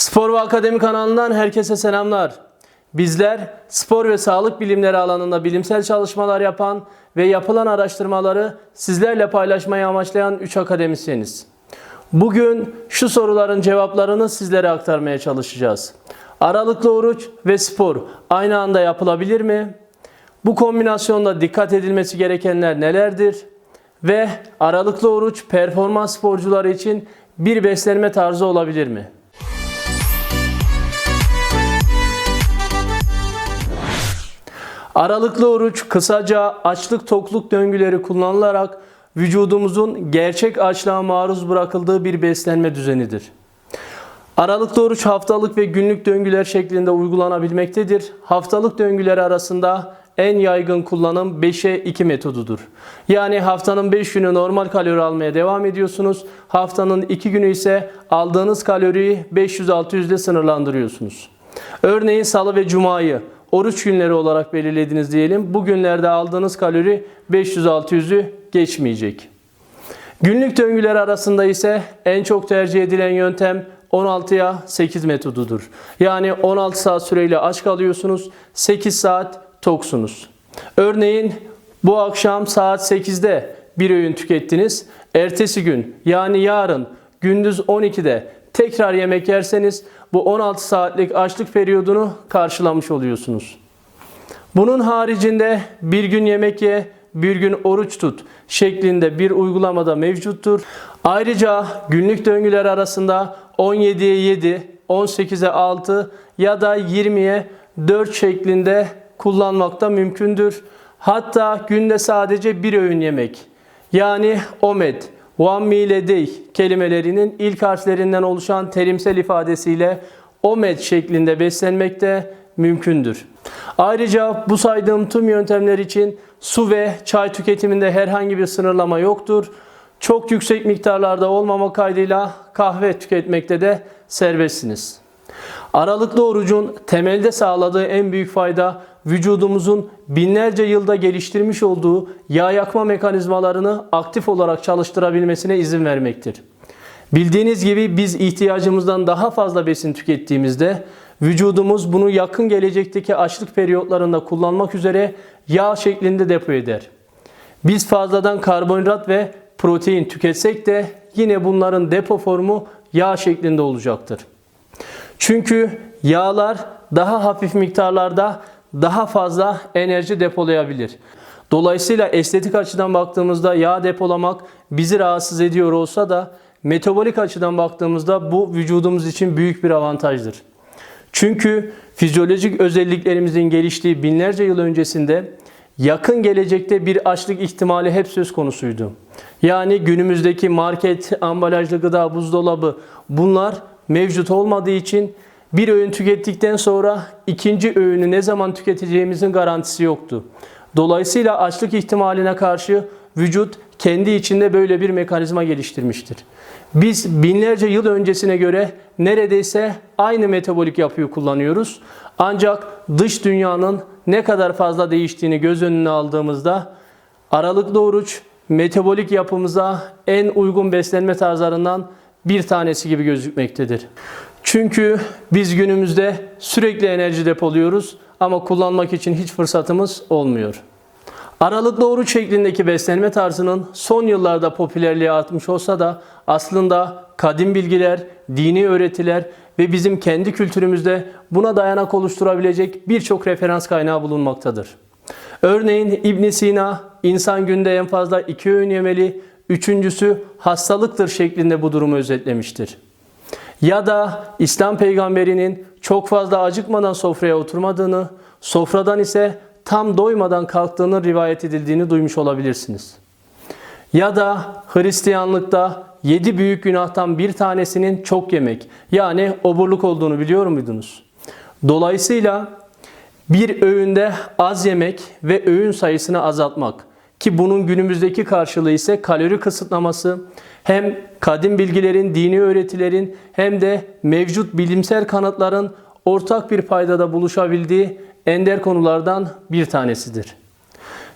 Spor ve Akademi kanalından herkese selamlar. Bizler spor ve sağlık bilimleri alanında bilimsel çalışmalar yapan ve yapılan araştırmaları sizlerle paylaşmayı amaçlayan 3 akademisyeniz. Bugün şu soruların cevaplarını sizlere aktarmaya çalışacağız. Aralıklı oruç ve spor aynı anda yapılabilir mi? Bu kombinasyonda dikkat edilmesi gerekenler nelerdir? Ve aralıklı oruç performans sporcuları için bir beslenme tarzı olabilir mi? Aralıklı oruç kısaca açlık tokluk döngüleri kullanılarak vücudumuzun gerçek açlığa maruz bırakıldığı bir beslenme düzenidir. Aralıklı oruç haftalık ve günlük döngüler şeklinde uygulanabilmektedir. Haftalık döngüler arasında en yaygın kullanım 5'e 2 metodudur. Yani haftanın 5 günü normal kalori almaya devam ediyorsunuz. Haftanın 2 günü ise aldığınız kaloriyi 500-600 ile sınırlandırıyorsunuz. Örneğin salı ve cumayı oruç günleri olarak belirlediniz diyelim. Bu günlerde aldığınız kalori 500-600'ü geçmeyecek. Günlük döngüler arasında ise en çok tercih edilen yöntem 16'ya 8 metodudur. Yani 16 saat süreyle aç kalıyorsunuz, 8 saat toksunuz. Örneğin bu akşam saat 8'de bir öğün tükettiniz. Ertesi gün yani yarın gündüz 12'de tekrar yemek yerseniz bu 16 saatlik açlık periyodunu karşılamış oluyorsunuz. Bunun haricinde bir gün yemek ye, bir gün oruç tut şeklinde bir uygulamada mevcuttur. Ayrıca günlük döngüler arasında 17'ye 7, 18'e 6 ya da 20'ye 4 şeklinde kullanmakta mümkündür. Hatta günde sadece bir öğün yemek yani OMED, day kelimelerinin ilk harflerinden oluşan terimsel ifadesiyle OMED şeklinde beslenmek de mümkündür. Ayrıca bu saydığım tüm yöntemler için su ve çay tüketiminde herhangi bir sınırlama yoktur. Çok yüksek miktarlarda olmama kaydıyla kahve tüketmekte de serbestsiniz. Aralıklı orucun temelde sağladığı en büyük fayda vücudumuzun binlerce yılda geliştirmiş olduğu yağ yakma mekanizmalarını aktif olarak çalıştırabilmesine izin vermektir. Bildiğiniz gibi biz ihtiyacımızdan daha fazla besin tükettiğimizde vücudumuz bunu yakın gelecekteki açlık periyotlarında kullanmak üzere yağ şeklinde depo eder. Biz fazladan karbonhidrat ve protein tüketsek de yine bunların depo formu yağ şeklinde olacaktır. Çünkü yağlar daha hafif miktarlarda daha fazla enerji depolayabilir. Dolayısıyla estetik açıdan baktığımızda yağ depolamak bizi rahatsız ediyor olsa da metabolik açıdan baktığımızda bu vücudumuz için büyük bir avantajdır. Çünkü fizyolojik özelliklerimizin geliştiği binlerce yıl öncesinde yakın gelecekte bir açlık ihtimali hep söz konusuydu. Yani günümüzdeki market, ambalajlı gıda, buzdolabı bunlar mevcut olmadığı için bir öğün tükettikten sonra ikinci öğünü ne zaman tüketeceğimizin garantisi yoktu. Dolayısıyla açlık ihtimaline karşı vücut kendi içinde böyle bir mekanizma geliştirmiştir. Biz binlerce yıl öncesine göre neredeyse aynı metabolik yapıyı kullanıyoruz. Ancak dış dünyanın ne kadar fazla değiştiğini göz önüne aldığımızda aralıklı oruç metabolik yapımıza en uygun beslenme tarzlarından bir tanesi gibi gözükmektedir. Çünkü biz günümüzde sürekli enerji depoluyoruz ama kullanmak için hiç fırsatımız olmuyor. Aralıklı oruç şeklindeki beslenme tarzının son yıllarda popülerliği artmış olsa da aslında kadim bilgiler, dini öğretiler ve bizim kendi kültürümüzde buna dayanak oluşturabilecek birçok referans kaynağı bulunmaktadır. Örneğin İbn Sina, insan günde en fazla iki öğün yemeli, üçüncüsü hastalıktır şeklinde bu durumu özetlemiştir. Ya da İslam peygamberinin çok fazla acıkmadan sofraya oturmadığını, sofradan ise tam doymadan kalktığını rivayet edildiğini duymuş olabilirsiniz. Ya da Hristiyanlıkta yedi büyük günahtan bir tanesinin çok yemek yani oburluk olduğunu biliyor muydunuz? Dolayısıyla bir öğünde az yemek ve öğün sayısını azaltmak ki bunun günümüzdeki karşılığı ise kalori kısıtlaması hem kadim bilgilerin, dini öğretilerin hem de mevcut bilimsel kanıtların ortak bir paydada buluşabildiği ender konulardan bir tanesidir.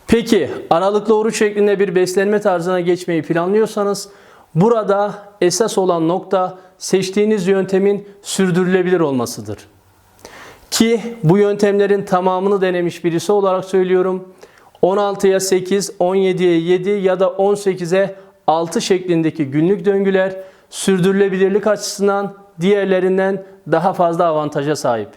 Peki aralıklı oruç şeklinde bir beslenme tarzına geçmeyi planlıyorsanız Burada esas olan nokta seçtiğiniz yöntemin sürdürülebilir olmasıdır. Ki bu yöntemlerin tamamını denemiş birisi olarak söylüyorum. 16'ya 8, 17'ye 7 ya da 18'e 6 şeklindeki günlük döngüler sürdürülebilirlik açısından diğerlerinden daha fazla avantaja sahip.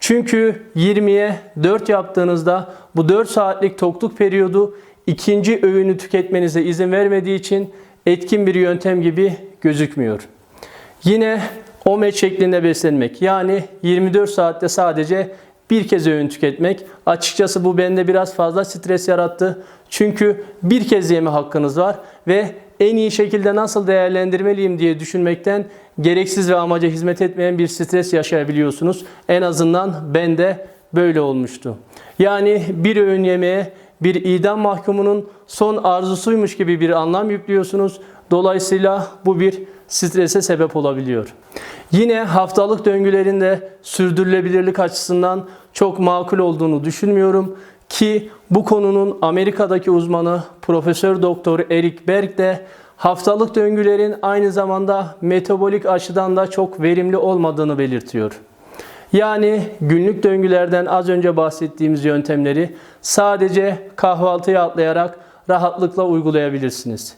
Çünkü 20'ye 4 yaptığınızda bu 4 saatlik tokluk periyodu ikinci öğünü tüketmenize izin vermediği için etkin bir yöntem gibi gözükmüyor. Yine OMED şeklinde beslenmek yani 24 saatte sadece bir kez öğün tüketmek. Açıkçası bu bende biraz fazla stres yarattı. Çünkü bir kez yeme hakkınız var ve en iyi şekilde nasıl değerlendirmeliyim diye düşünmekten gereksiz ve amaca hizmet etmeyen bir stres yaşayabiliyorsunuz. En azından bende böyle olmuştu. Yani bir öğün yemeğe bir idam mahkumunun son arzusuymuş gibi bir anlam yüklüyorsunuz. Dolayısıyla bu bir strese sebep olabiliyor. Yine haftalık döngülerinde sürdürülebilirlik açısından çok makul olduğunu düşünmüyorum ki bu konunun Amerika'daki uzmanı Profesör Doktor Eric Berg de haftalık döngülerin aynı zamanda metabolik açıdan da çok verimli olmadığını belirtiyor. Yani günlük döngülerden az önce bahsettiğimiz yöntemleri sadece kahvaltıya atlayarak rahatlıkla uygulayabilirsiniz.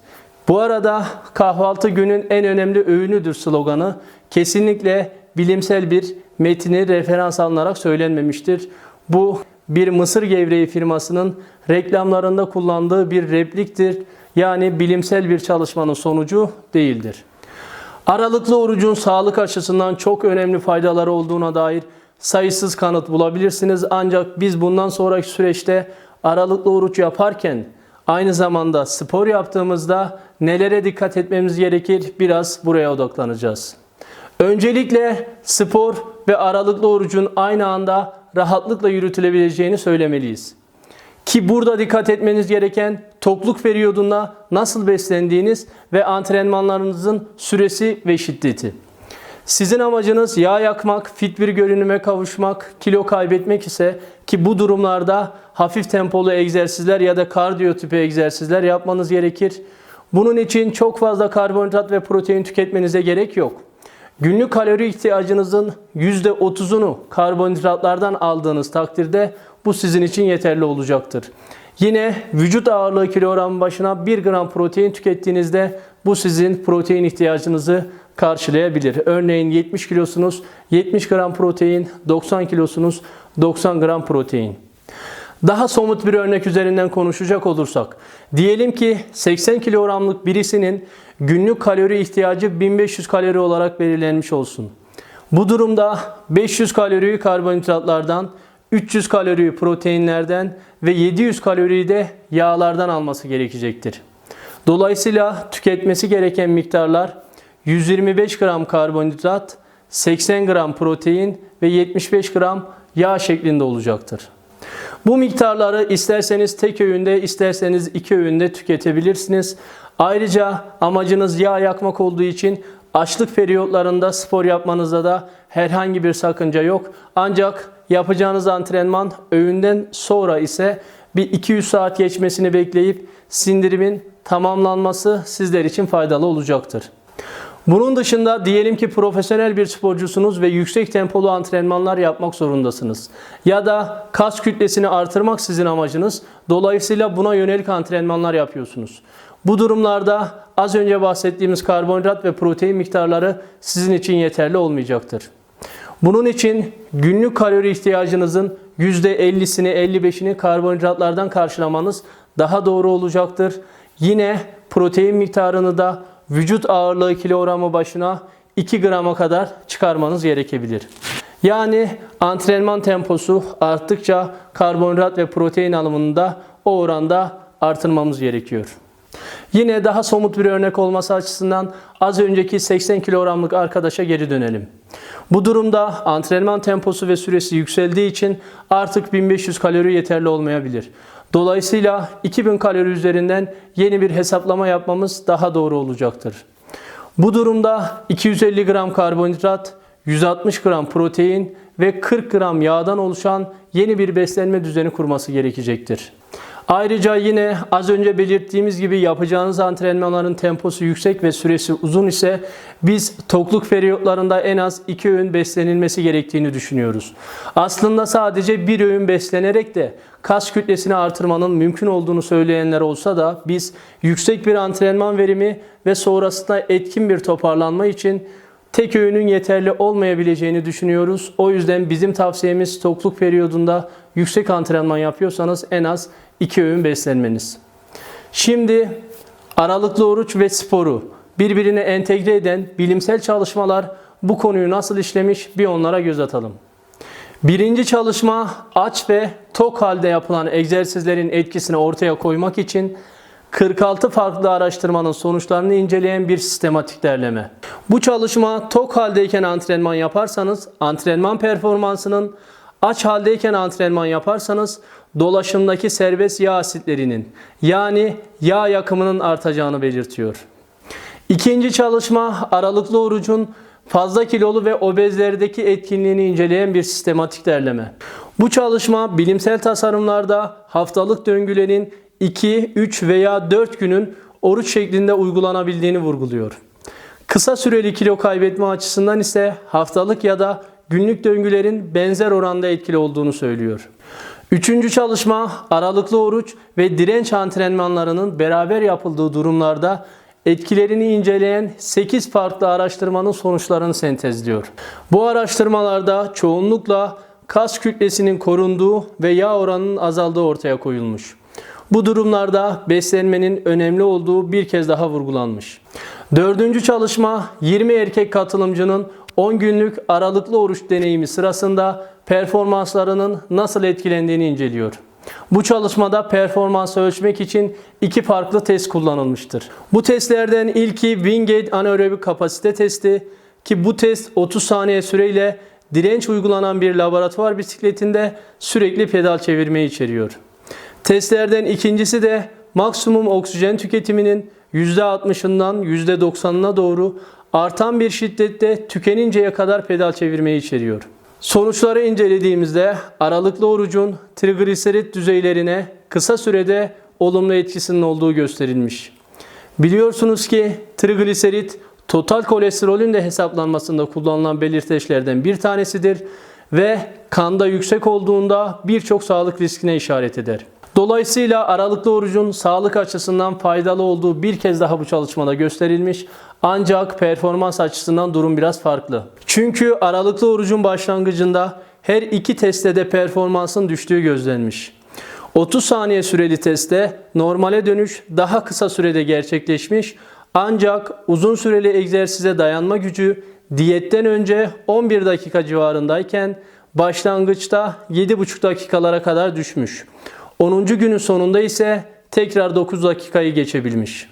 Bu arada kahvaltı günün en önemli öğünüdür sloganı kesinlikle bilimsel bir metini referans alınarak söylenmemiştir. Bu bir mısır gevreği firmasının reklamlarında kullandığı bir repliktir. Yani bilimsel bir çalışmanın sonucu değildir. Aralıklı orucun sağlık açısından çok önemli faydaları olduğuna dair sayısız kanıt bulabilirsiniz. Ancak biz bundan sonraki süreçte aralıklı oruç yaparken aynı zamanda spor yaptığımızda nelere dikkat etmemiz gerekir biraz buraya odaklanacağız. Öncelikle spor ve aralıklı orucun aynı anda rahatlıkla yürütülebileceğini söylemeliyiz. Ki burada dikkat etmeniz gereken tokluk periyodunda nasıl beslendiğiniz ve antrenmanlarınızın süresi ve şiddeti. Sizin amacınız yağ yakmak, fit bir görünüme kavuşmak, kilo kaybetmek ise ki bu durumlarda hafif tempolu egzersizler ya da kardiyo tipi egzersizler yapmanız gerekir. Bunun için çok fazla karbonhidrat ve protein tüketmenize gerek yok. Günlük kalori ihtiyacınızın %30'unu karbonhidratlardan aldığınız takdirde bu sizin için yeterli olacaktır. Yine vücut ağırlığı kilogram başına 1 gram protein tükettiğinizde bu sizin protein ihtiyacınızı karşılayabilir. Örneğin 70 kilosunuz 70 gram protein, 90 kilosunuz 90 gram protein. Daha somut bir örnek üzerinden konuşacak olursak, diyelim ki 80 kilogramlık birisinin günlük kalori ihtiyacı 1500 kalori olarak belirlenmiş olsun. Bu durumda 500 kaloriyi karbonhidratlardan, 300 kaloriyi proteinlerden ve 700 kaloriyi de yağlardan alması gerekecektir. Dolayısıyla tüketmesi gereken miktarlar 125 gram karbonhidrat, 80 gram protein ve 75 gram yağ şeklinde olacaktır. Bu miktarları isterseniz tek öğünde isterseniz iki öğünde tüketebilirsiniz. Ayrıca amacınız yağ yakmak olduğu için açlık periyotlarında spor yapmanızda da herhangi bir sakınca yok. Ancak yapacağınız antrenman öğünden sonra ise bir 200 saat geçmesini bekleyip sindirimin tamamlanması sizler için faydalı olacaktır. Bunun dışında diyelim ki profesyonel bir sporcusunuz ve yüksek tempolu antrenmanlar yapmak zorundasınız. Ya da kas kütlesini artırmak sizin amacınız. Dolayısıyla buna yönelik antrenmanlar yapıyorsunuz. Bu durumlarda az önce bahsettiğimiz karbonhidrat ve protein miktarları sizin için yeterli olmayacaktır. Bunun için günlük kalori ihtiyacınızın %50'sini 55'ini karbonhidratlardan karşılamanız daha doğru olacaktır. Yine protein miktarını da vücut ağırlığı kilogramı başına 2 grama kadar çıkarmanız gerekebilir. Yani antrenman temposu arttıkça karbonhidrat ve protein alımını da o oranda artırmamız gerekiyor. Yine daha somut bir örnek olması açısından az önceki 80 kilogramlık arkadaşa geri dönelim. Bu durumda antrenman temposu ve süresi yükseldiği için artık 1500 kalori yeterli olmayabilir. Dolayısıyla 2000 kalori üzerinden yeni bir hesaplama yapmamız daha doğru olacaktır. Bu durumda 250 gram karbonhidrat, 160 gram protein ve 40 gram yağdan oluşan yeni bir beslenme düzeni kurması gerekecektir. Ayrıca yine az önce belirttiğimiz gibi yapacağınız antrenmanların temposu yüksek ve süresi uzun ise biz tokluk periyotlarında en az 2 öğün beslenilmesi gerektiğini düşünüyoruz. Aslında sadece bir öğün beslenerek de kas kütlesini artırmanın mümkün olduğunu söyleyenler olsa da biz yüksek bir antrenman verimi ve sonrasında etkin bir toparlanma için tek öğünün yeterli olmayabileceğini düşünüyoruz. O yüzden bizim tavsiyemiz tokluk periyodunda yüksek antrenman yapıyorsanız en az 2 öğün beslenmeniz. Şimdi aralıklı oruç ve sporu birbirine entegre eden bilimsel çalışmalar bu konuyu nasıl işlemiş bir onlara göz atalım. Birinci çalışma aç ve tok halde yapılan egzersizlerin etkisini ortaya koymak için 46 farklı araştırmanın sonuçlarını inceleyen bir sistematik derleme. Bu çalışma tok haldeyken antrenman yaparsanız antrenman performansının, aç haldeyken antrenman yaparsanız dolaşımdaki serbest yağ asitlerinin yani yağ yakımının artacağını belirtiyor. İkinci çalışma aralıklı orucun fazla kilolu ve obezlerdeki etkinliğini inceleyen bir sistematik derleme. Bu çalışma bilimsel tasarımlarda haftalık döngülerin 2, 3 veya 4 günün oruç şeklinde uygulanabildiğini vurguluyor. Kısa süreli kilo kaybetme açısından ise haftalık ya da günlük döngülerin benzer oranda etkili olduğunu söylüyor. Üçüncü çalışma aralıklı oruç ve direnç antrenmanlarının beraber yapıldığı durumlarda etkilerini inceleyen 8 farklı araştırmanın sonuçlarını sentezliyor. Bu araştırmalarda çoğunlukla kas kütlesinin korunduğu ve yağ oranının azaldığı ortaya koyulmuş. Bu durumlarda beslenmenin önemli olduğu bir kez daha vurgulanmış. Dördüncü çalışma 20 erkek katılımcının 10 günlük aralıklı oruç deneyimi sırasında performanslarının nasıl etkilendiğini inceliyor. Bu çalışmada performansı ölçmek için iki farklı test kullanılmıştır. Bu testlerden ilki Wingate anaerobik kapasite testi ki bu test 30 saniye süreyle direnç uygulanan bir laboratuvar bisikletinde sürekli pedal çevirmeyi içeriyor. Testlerden ikincisi de maksimum oksijen tüketiminin %60'ından %90'ına doğru artan bir şiddette tükeninceye kadar pedal çevirmeyi içeriyor. Sonuçları incelediğimizde aralıklı orucun trigliserit düzeylerine kısa sürede olumlu etkisinin olduğu gösterilmiş. Biliyorsunuz ki trigliserit total kolesterolün de hesaplanmasında kullanılan belirteçlerden bir tanesidir ve kanda yüksek olduğunda birçok sağlık riskine işaret eder. Dolayısıyla aralıklı orucun sağlık açısından faydalı olduğu bir kez daha bu çalışmada gösterilmiş. Ancak performans açısından durum biraz farklı. Çünkü aralıklı orucun başlangıcında her iki testte de performansın düştüğü gözlenmiş. 30 saniye süreli testte normale dönüş daha kısa sürede gerçekleşmiş. Ancak uzun süreli egzersize dayanma gücü diyetten önce 11 dakika civarındayken başlangıçta 7,5 dakikalara kadar düşmüş. 10. günün sonunda ise tekrar 9 dakikayı geçebilmiş.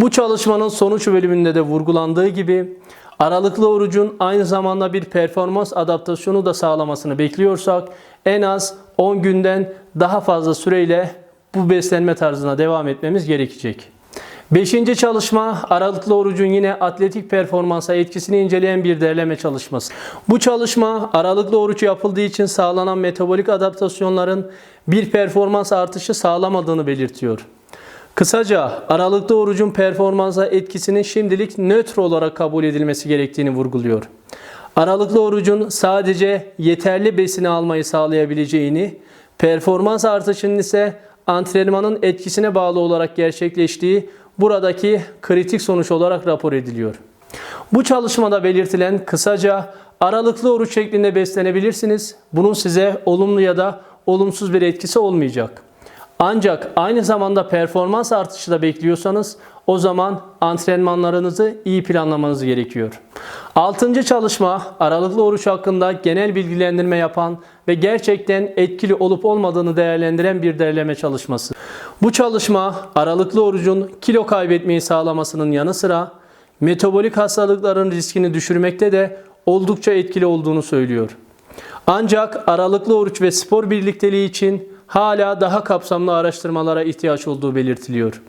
Bu çalışmanın sonuç bölümünde de vurgulandığı gibi aralıklı orucun aynı zamanda bir performans adaptasyonu da sağlamasını bekliyorsak en az 10 günden daha fazla süreyle bu beslenme tarzına devam etmemiz gerekecek. Beşinci çalışma aralıklı orucun yine atletik performansa etkisini inceleyen bir derleme çalışması. Bu çalışma aralıklı oruç yapıldığı için sağlanan metabolik adaptasyonların bir performans artışı sağlamadığını belirtiyor. Kısaca aralıklı orucun performansa etkisinin şimdilik nötr olarak kabul edilmesi gerektiğini vurguluyor. Aralıklı orucun sadece yeterli besini almayı sağlayabileceğini, performans artışının ise antrenmanın etkisine bağlı olarak gerçekleştiği buradaki kritik sonuç olarak rapor ediliyor. Bu çalışmada belirtilen kısaca aralıklı oruç şeklinde beslenebilirsiniz. Bunun size olumlu ya da olumsuz bir etkisi olmayacak. Ancak aynı zamanda performans artışı da bekliyorsanız o zaman antrenmanlarınızı iyi planlamanız gerekiyor. Altıncı çalışma aralıklı oruç hakkında genel bilgilendirme yapan ve gerçekten etkili olup olmadığını değerlendiren bir derleme çalışması. Bu çalışma aralıklı orucun kilo kaybetmeyi sağlamasının yanı sıra metabolik hastalıkların riskini düşürmekte de oldukça etkili olduğunu söylüyor. Ancak aralıklı oruç ve spor birlikteliği için hala daha kapsamlı araştırmalara ihtiyaç olduğu belirtiliyor.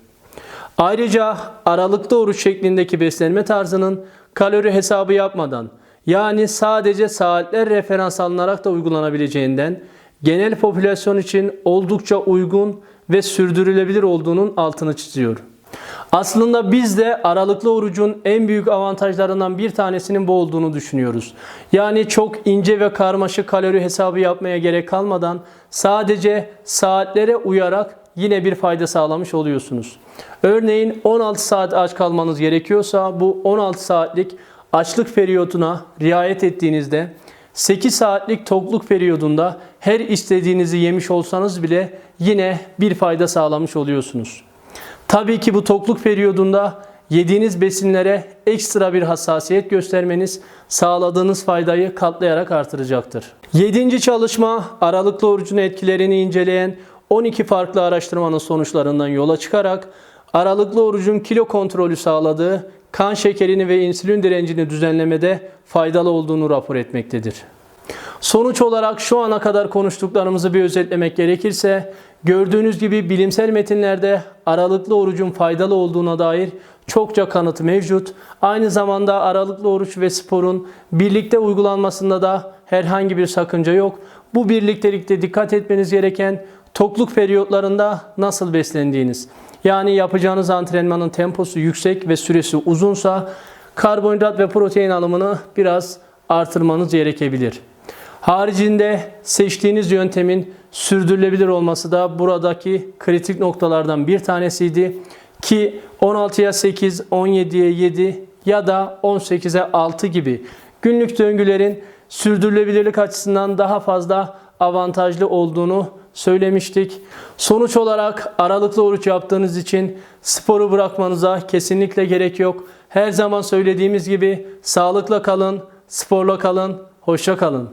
Ayrıca aralıklı oruç şeklindeki beslenme tarzının kalori hesabı yapmadan yani sadece saatler referans alınarak da uygulanabileceğinden genel popülasyon için oldukça uygun ve sürdürülebilir olduğunun altını çiziyor. Aslında biz de aralıklı orucun en büyük avantajlarından bir tanesinin bu olduğunu düşünüyoruz. Yani çok ince ve karmaşık kalori hesabı yapmaya gerek kalmadan sadece saatlere uyarak yine bir fayda sağlamış oluyorsunuz. Örneğin 16 saat aç kalmanız gerekiyorsa bu 16 saatlik açlık periyoduna riayet ettiğinizde 8 saatlik tokluk periyodunda her istediğinizi yemiş olsanız bile yine bir fayda sağlamış oluyorsunuz. Tabii ki bu tokluk periyodunda yediğiniz besinlere ekstra bir hassasiyet göstermeniz sağladığınız faydayı katlayarak artıracaktır. Yedinci çalışma aralıklı orucun etkilerini inceleyen 12 farklı araştırmanın sonuçlarından yola çıkarak aralıklı orucun kilo kontrolü sağladığı kan şekerini ve insülin direncini düzenlemede faydalı olduğunu rapor etmektedir. Sonuç olarak şu ana kadar konuştuklarımızı bir özetlemek gerekirse gördüğünüz gibi bilimsel metinlerde aralıklı orucun faydalı olduğuna dair çokça kanıt mevcut. Aynı zamanda aralıklı oruç ve sporun birlikte uygulanmasında da herhangi bir sakınca yok. Bu birliktelikte dikkat etmeniz gereken tokluk periyotlarında nasıl beslendiğiniz. Yani yapacağınız antrenmanın temposu yüksek ve süresi uzunsa karbonhidrat ve protein alımını biraz artırmanız gerekebilir. Haricinde seçtiğiniz yöntemin sürdürülebilir olması da buradaki kritik noktalardan bir tanesiydi. Ki 16'ya 8, 17'ye 7 ya da 18'e 6 gibi günlük döngülerin sürdürülebilirlik açısından daha fazla avantajlı olduğunu söylemiştik. Sonuç olarak aralıklı oruç yaptığınız için sporu bırakmanıza kesinlikle gerek yok. Her zaman söylediğimiz gibi sağlıkla kalın, sporla kalın, hoşça kalın.